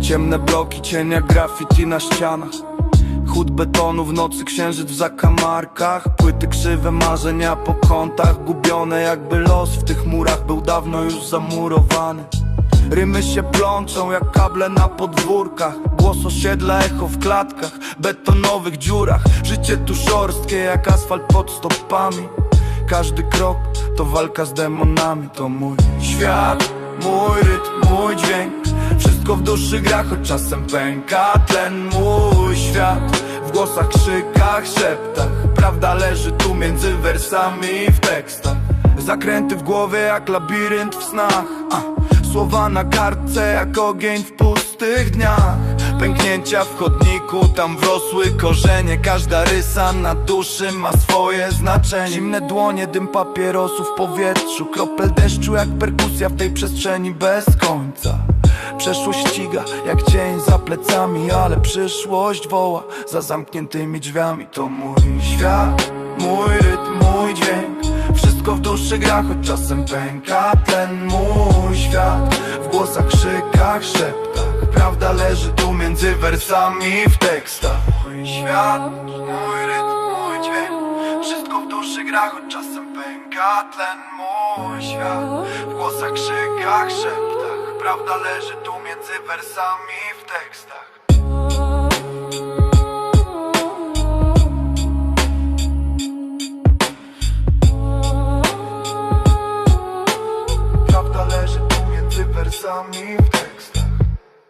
Ciemne bloki, cienia graffiti na ścianach. Chód betonu w nocy, księżyc w zakamarkach. Płyty krzywe, marzenia po kątach. Gubione jakby los w tych murach był dawno już zamurowany. Rymy się plączą jak kable na podwórkach. Głos osiedla, echo w klatkach Betonowych dziurach. Życie tu szorstkie jak asfalt pod stopami. Każdy krok to walka z demonami To mój świat, mój mój dźwięk. Wszystko w duszy gra, choć czasem pęka. Tlen mój świat W głosach, krzykach, szeptach. Prawda leży tu między wersami w tekstach. Zakręty w głowie jak labirynt w snach. A, Słowa na kartce jak ogień w pustych dniach Pęknięcia w chodniku, tam wrosły korzenie. Każda rysa na duszy ma swoje znaczenie. Zimne dłonie, dym papierosów w powietrzu. Kropel deszczu jak perkusja w tej przestrzeni bez końca. Przeszłość ściga jak cień za plecami Ale przyszłość woła za zamkniętymi drzwiami. To mój świat, mój rytm, mój dźwięk. Wszystko w duszy gra, choć czasem pęka Ten mój świat W głosach, krzykach, szeptach. Prawda leży tu między wersami w tekstach. Mój świat, mój rytm, mój dźwięk. Wszystko w duszy gra, choć czasem pęka Tlen mój świat. W głosach, krzykach, szeptach. Prawda leży tu między wersami w tekstach. Prawda leży tu między wersami w tekstach